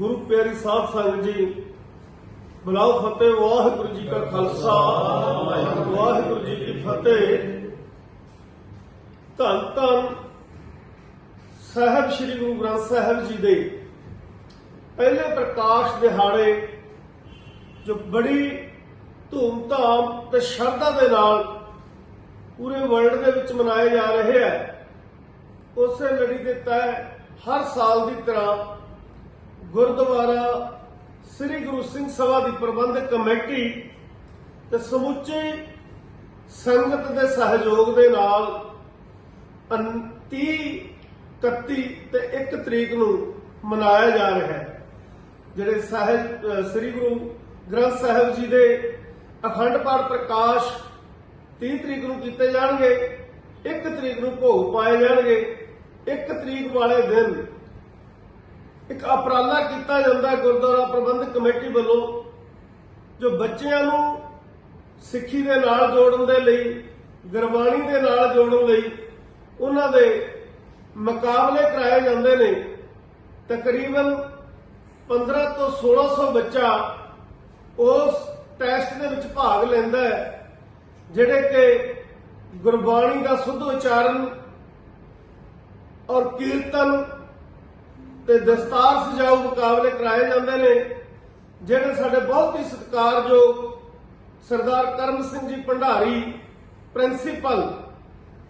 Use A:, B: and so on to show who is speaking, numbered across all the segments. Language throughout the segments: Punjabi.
A: ਗੁਰੂ ਪਿਆਰੀ ਸਾਹਿਬ ਸੰਗਤ ਜੀ, ਬੁਲਾਓ ਫਤਿਹ, ਵਾਹਿਗੁਰੂ ਜੀ ਕਾ ਖਾਲਸਾ, ਵਾਹਿਗੁਰੂ ਜੀ ਕੀ ਫਤਿਹ। ਧੰਨ ਧੰਨ ਸਾਹਿਬ ਸ੍ਰੀ ਗੁਰੂ ਗ੍ਰੰਥ ਸਾਹਿਬ ਜੀ ਦੇ ਪਹਿਲੇ ਪ੍ਰਕਾਸ਼ ਦਿਹਾੜੇ, ਜੋ ਬੜੀ ਧੂਮਧਾਮ ਤੇ ਸ਼ਰਧਾ ਦੇ ਨਾਲ ਪੂਰੇ ਵਰਲਡ ਦੇ ਵਿੱਚ ਮਨਾਏ ਜਾ ਰਹੇ ਹੈ ਉਸੇ ਲੜੀ ਦੇ ਤਹਿ ਹਰ ਸਾਲ ਦੀ ਤਰ੍ਹਾਂ ਗੁਰਦੁਆਰਾ ਸ੍ਰੀ ਗੁਰੂ ਸਿੰਘ ਸਭਾ ਦੀ ਪ੍ਰਬੰਧਕ ਕਮੇਟੀ ਤੇ ਸਮੁੱਚੀ ਸੰਗਤ ਦੇ ਸਹਿਯੋਗ ਦੇ ਨਾਲ 30 31 ਤੇ 1 ਤਰੀਕ ਨੂੰ ਮਨਾਇਆ ਜਾ ਰਿਹਾ ਹੈ। ਜਿਹੜੇ ਸਾਹਿਬ ਸ੍ਰੀ ਗੁਰੂ ਗ੍ਰੰਥ ਸਾਹਿਬ ਜੀ ਦੇ ਅਖੰਡ ਪਾਠ ਪ੍ਰਕਾਸ਼ 30 ਤਰੀਕ ਨੂੰ ਕੀਤੇ ਜਾਣਗੇ 1 ਤਰੀਕ ਨੂੰ ਭੋਗ ਪਾਏ ਜਾਣਗੇ 1 ਤਰੀਕ ਵਾਲੇ ਦਿਨ ਇੱਕ ਉਪਰਾਲਾ ਕੀਤਾ ਜਾਂਦਾ ਗੁਰਦੁਆਰਾ ਪ੍ਰਬੰਧਕ ਕਮੇਟੀ ਵੱਲੋਂ, ਜੋ ਬੱਚਿਆਂ ਨੂੰ ਸਿੱਖੀ ਦੇ ਨਾਲ ਜੋੜਨ ਦੇ ਲਈ, ਗੁਰਬਾਣੀ ਦੇ ਨਾਲ ਜੋੜਨ ਲਈ ਉਹਨਾਂ ਦੇ ਮੁਕਾਬਲੇ ਕਰਾਏ ਜਾਂਦੇ ਨੇ। ਤਕਰੀਬਨ 15 ਤੋਂ 1600 ਬੱਚਾ ਉਸ ਟੈਸਟ ਦੇ ਵਿੱਚ ਭਾਗ ਲੈਂਦਾ ਹੈ, ਜਿਹੜੇ ਕਿ ਗੁਰਬਾਣੀ ਦਾ ਸੁੱਧ ਉਚਾਰਨ ਔਰ ਕੀਰਤਨ ਤੇ ਦਸਤਾਰ ਸਜਾਉ ਮੁਕਾਬਲੇ ਕਰਾਏ ਜਾਂਦੇ ਨੇ। ਜਿਹੜੇ ਸਾਡੇ ਬਹੁਤ ਹੀ ਸਤਿਕਾਰਯੋਗ ਸਰਦਾਰ ਕਰਮ ਸਿੰਘ ਜੀ ਭੰਡਾਰੀ, ਪ੍ਰਿੰਸੀਪਲ,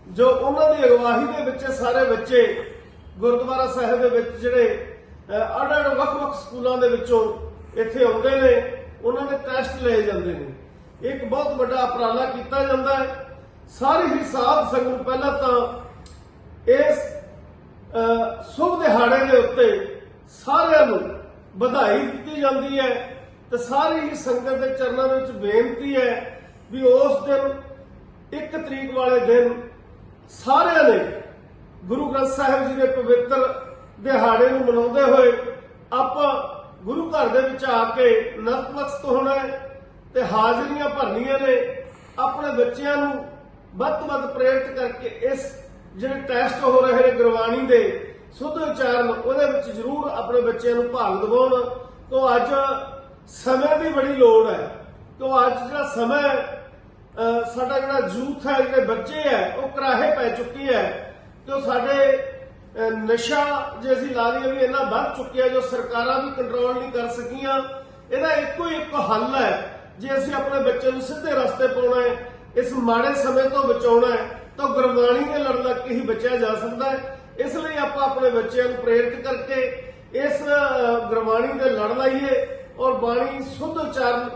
A: ਜੋ ਉਹਨਾਂ ਦੀ ਅਗਵਾਈ ਦੇ ਵਿੱਚ ਸਾਰੇ ਬੱਚੇ ਗੁਰਦੁਆਰਾ ਸਾਹਿਬ ਦੇ ਵਿੱਚ ਜਿਹੜੇ ਅਡ-ਅਡ ਵੱਖ-ਵੱਖ ਸਕੂਲਾਂ ਦੇ ਵਿੱਚੋਂ ਇੱਥੇ ਆਉਂਦੇ ਨੇ, ਉਹਨਾਂ ਦੇ ਟੈਸਟ ਲਏ ਜਾਂਦੇ ਨੇ। ਇੱਕ ਬਹੁਤ ਵੱਡਾ ਉਪਰਾਲਾ ਕੀਤਾ ਜਾਂਦਾ ਹੈ। ਸਾਰੀ ਹੀ ਸਾਧ ਸੰਗਤ ਪਹਿਲਾਂ ਤਾਂ ਇਸ ਸ਼ੁਭ ਦਿਹਾੜੇ ਦੇ ਉੱਤੇ ਸਾਰਿਆਂ ਨੂੰ ਵਧਾਈ ਦਿੱਤੀ ਜਾਂਦੀ ਹੈ ਤੇ ਸਾਰੀ ਹੀ ਸੰਗਤ ਦੇ ਚਰਨਾਂ ਵਿੱਚ ਬੇਨਤੀ ਹੈ ਵੀ ਉਸ ਦਿਨ 1 ਤਰੀਕ ਵਾਲੇ ਦਿਨ ਸਾਰਿਆਂ ਨੇ ਗੁਰੂ ਗ੍ਰੰਥ ਸਾਹਿਬ ਜੀ ਦੇ ਪਵਿੱਤਰ ਦਿਹਾੜੇ ਨੂੰ ਮਨਾਉਂਦੇ ਹੋਏ ਆਪਾਂ ਗੁਰੂ ਘਰ ਦੇ ਵਿੱਚ ਆ ਕੇ ਨਤਮਸਤ ਹੋਣਾ ਤੇ ਹਾਜ਼ਰੀਆਂ ਭਰਨੀਆਂ ਨੇ। ਆਪਣੇ ਬੱਚਿਆਂ ਨੂੰ ਵੱਧ ਤੋਂ ਵੱਧ ਪ੍ਰੇਰਿਤ ਕਰਕੇ ਇਸ ਜਿਹੜੇ ਟੈਸਟ ਹੋ ਰਹੇ ਨੇ ਗੁਰਬਾਣੀ ਦੇ, ਸੁੱਧ ਉਚਾਰਨ ਉਹਦੇ ਵਿੱਚ ਜ਼ਰੂਰ ਆਪਣੇ ਬੱਚਿਆਂ ਨੂੰ ਭਾਗ ਦਿਵਾਉਣ। ਤੋਂ ਅੱਜ ਸਮੇਂ ਦੀ ਬੜੀ ਲੋੜ ਹੈ। ਤੋਂ ਅੱਜ ਜਿਹੜਾ ਸਮਾਂ ਸਾਡਾ ਜਿਹੜਾ ਯੂਥ ਹੈ, ਜਿਹੜੇ ਬੱਚੇ ਹੈ, ਉਹ ਕਰਾਹੇ ਪੈ ਚੁੱਕੀ ਹੈ। ਕਿ ਸਾਡੇ ਨਸ਼ਾ ਜੇ ਅਸੀਂ ਲਾ ਲਈਏ ਵੀ ਇੰਨਾ ਵੱਧ ਚੁੱਕਿਆ, ਜੋ ਸਰਕਾਰਾਂ ਵੀ ਕੰਟਰੋਲ ਨਹੀਂ ਕਰ ਸਕੀਆਂ, ਇਹਦਾ ਇੱਕੋ ਹੀ ਇੱਕ ਹੱਲ ਹੈ। ਜੇ ਅਸੀਂ ਆਪਣੇ ਬੱਚੇ ਨੂੰ ਸਿੱਧੇ ਰਸਤੇ ਪਾਉਣਾ ਹੈ, ਇਸ ਮਾੜੇ ਸਮੇਂ ਤੋਂ ਬਚਾਉਣਾ ਹੈ ਤਾਂ ਗੁਰਬਾਣੀ ਦੇ ਲੜ ਲੱਗ ਕੇ ਹੀ ਬਚਿਆ ਜਾ ਸਕਦਾ ਹੈ। ਇਸ ਲਈ ਆਪਾਂ ਆਪਣੇ ਬੱਚਿਆਂ ਨੂੰ ਪ੍ਰੇਰਿਤ ਕਰਕੇ ਇਸ ਗੁਰਬਾਣੀ ਦੇ ਲੜ ਲਾਈਏ ਔਰ ਬਾਣੀ ਸੁੱਧ ਉਚਾਰਨ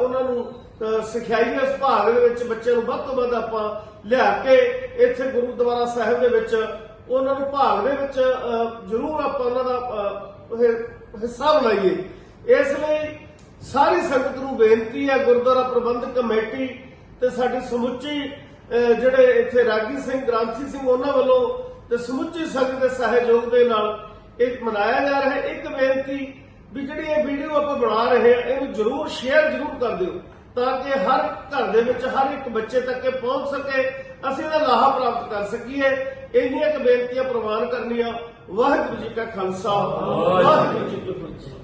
A: ਉਹਨਾਂ ਨੂੰ ਸਿਖਾਈਏ ਇਸ ਭਾਗ ਦੇ ਵਿੱਚ ਬੱਚਿਆਂ ਨੂੰ ਵੱਧ ਤੋਂ ਵੱਧ ਆਪਾਂ ਲਿਆ ਕੇ ਇੱਥੇ ਗੁਰਦੁਆਰਾ ਸਾਹਿਬ ਦੇ ਵਿੱਚ ਉਹਨਾਂ ਨੂੰ ਭਾਗ ਦੇ ਵਿੱਚ ਜ਼ਰੂਰ ਆਪਾਂ ਉਹਨਾਂ ਦਾ ਹਿੱਸਾ ਬਣਾਈਏ। ਇਸ ਲਈ ਸਾਰੀ ਸੰਗਤ ਨੂੰ ਬੇਨਤੀ ਹੈ, ਗੁਰਦੁਆਰਾ ਪ੍ਰਬੰਧਕ ਕਮੇਟੀ ਤੇ ਸਾਡੀ ਸਮੁੱਚੀ ਜਿਹੜੇ ਇੱਥੇ ਰਾਗੀ ਸਿੰਘ ਗ੍ਰਾਂਥੀ ਸਿੰਘ ਉਹਨਾਂ ਵੱਲੋਂ ਤੇ ਸਮੁੱਚੀ ਸੰਗਤ ਦੇ ਸਹਿਯੋਗ ਦੇ ਨਾਲ ਇਹ ਮਨਾਇਆ ਜਾ ਰਿਹਾ ਇੱਕ ਬੇਨਤੀ ਵੀ ਜਿਹੜੀ ਇਹ ਵੀਡੀਓ ਆਪਾਂ ਬਣਾ ਰਹੇ ਹਾਂ ਇਹਨੂੰ ਜਰੂਰ ਸ਼ੇਅਰ ਜਰੂਰ ਕਰ ਦਿਓ ਤਾਂ ਕਿ ਹਰ ਘਰ ਦੇ ਵਿੱਚ ਹਰ ਇੱਕ ਬੱਚੇ ਤੱਕ ਇਹ ਪਹੁੰਚ ਸਕੇ। ਅਸੀਂ ਇਹਦਾ ਲਾਹਾ ਪ੍ਰਾਪਤ ਕਰ ਸਕੀਏ। ਇੰਨੀਆਂ ਕੁ ਬੇਨਤੀਆਂ ਪ੍ਰਵਾਨ ਕਰਨੀਆਂ। ਵਾਹਿਗੁਰੂ ਜੀ ਕਾ ਖਾਲਸਾ। ਵਾਹਿਗੁਰੂ ਜੀ ਕੀ ਫਤਿਹ।